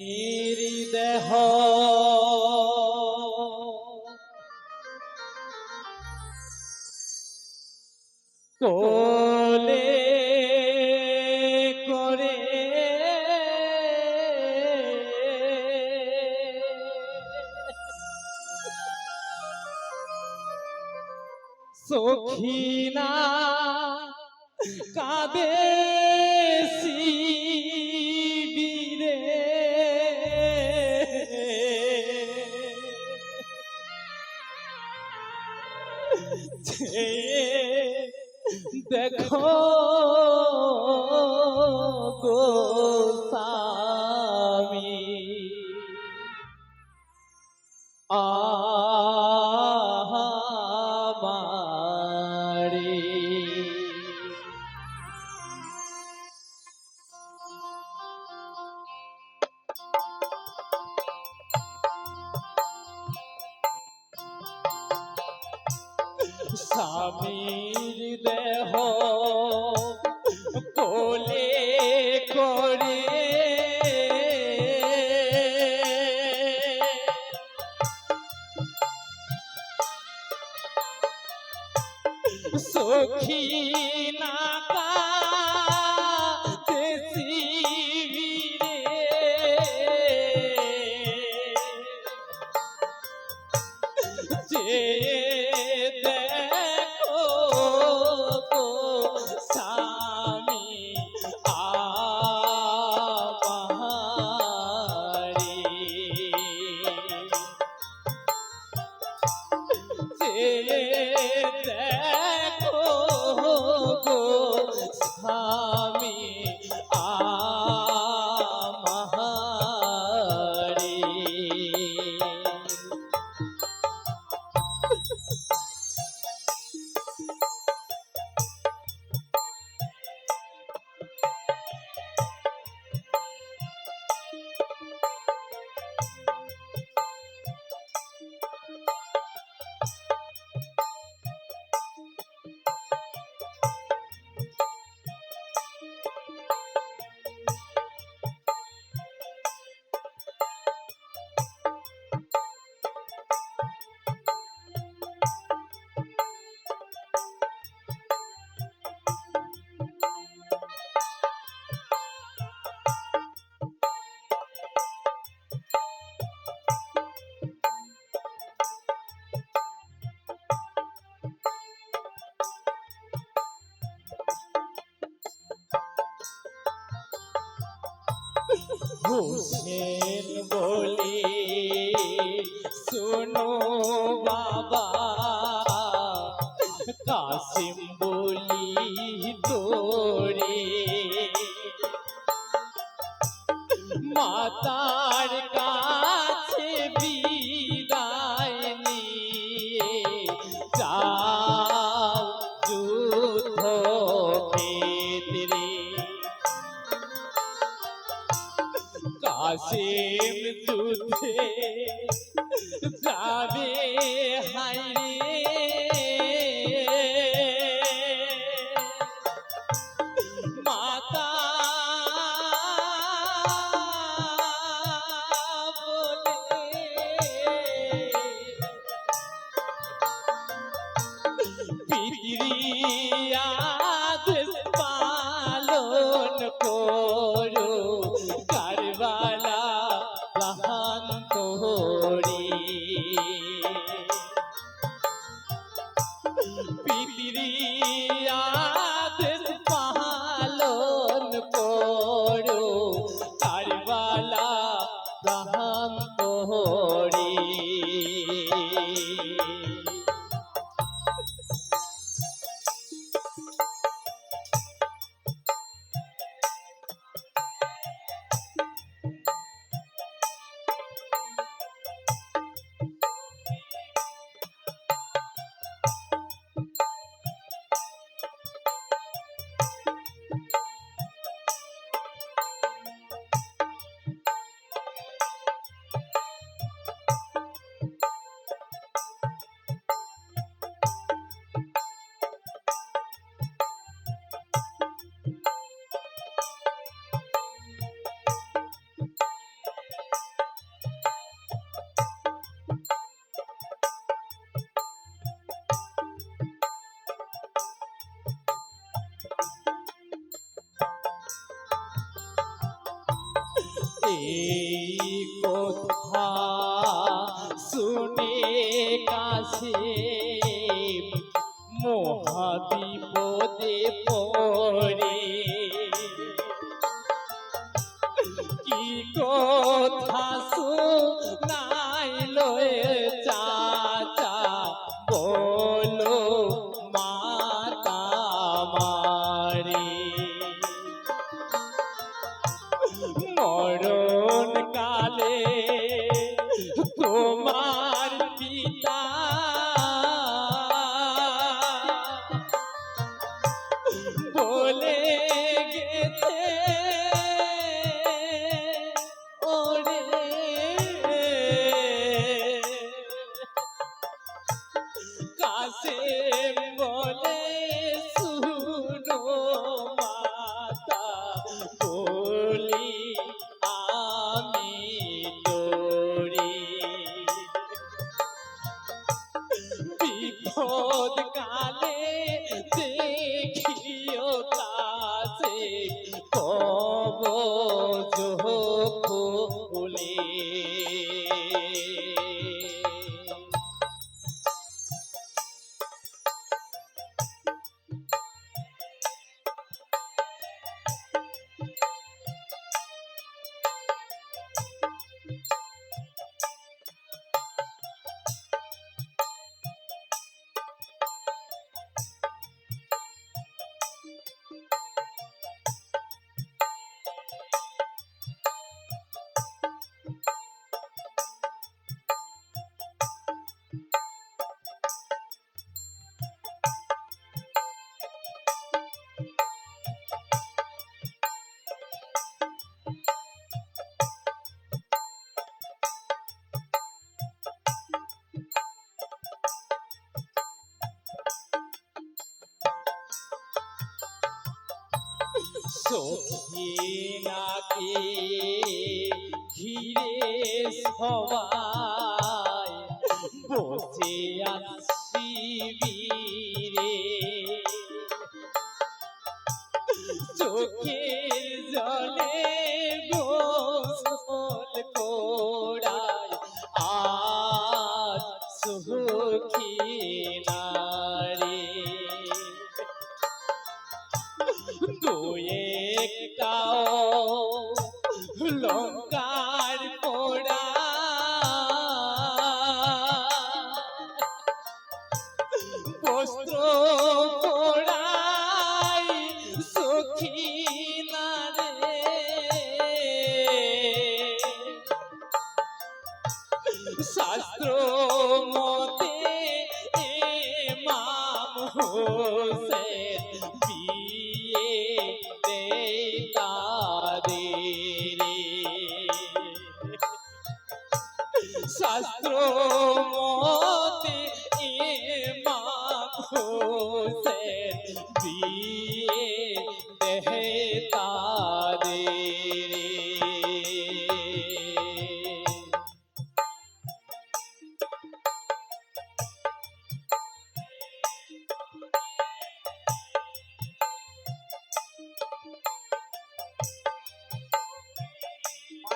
এরি দেহ কোলে করে সখিনা কাদেসি দেখো গো। স্বামীর দেহ কোলে हुसैन बोले सुनो बाबा कासिम बोले পিপিরিয়া। এই কথা শুনে কাছে মহাবিপদে পরে কি কথা শুনাইল চাচা? বলো রোদ কালে চোখে নাকে ঘিরে সবাই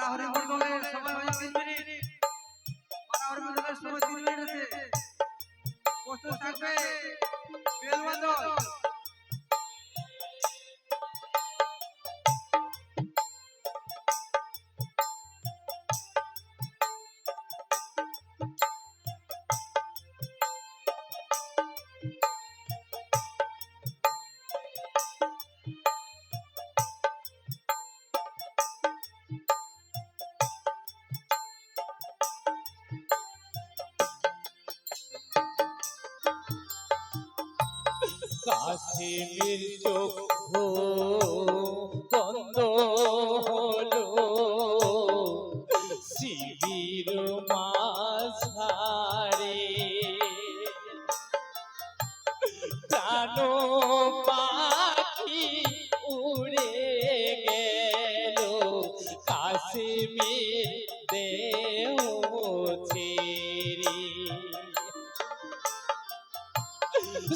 যারা হরি বল বলে সবাই আসিমির চক্ষু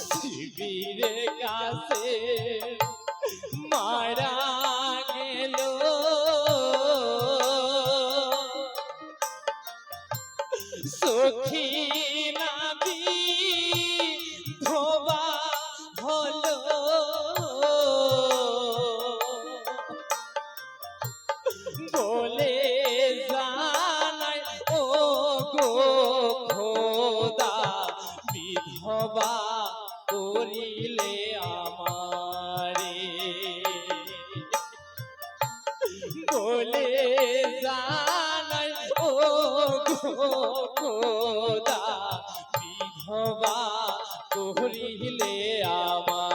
শিবিরে কাছে মারা গেল। সখী নাবি ধোবা হলো। বলে জানাই ও গো খোদা বিধবা বিধবা করিলে আমারে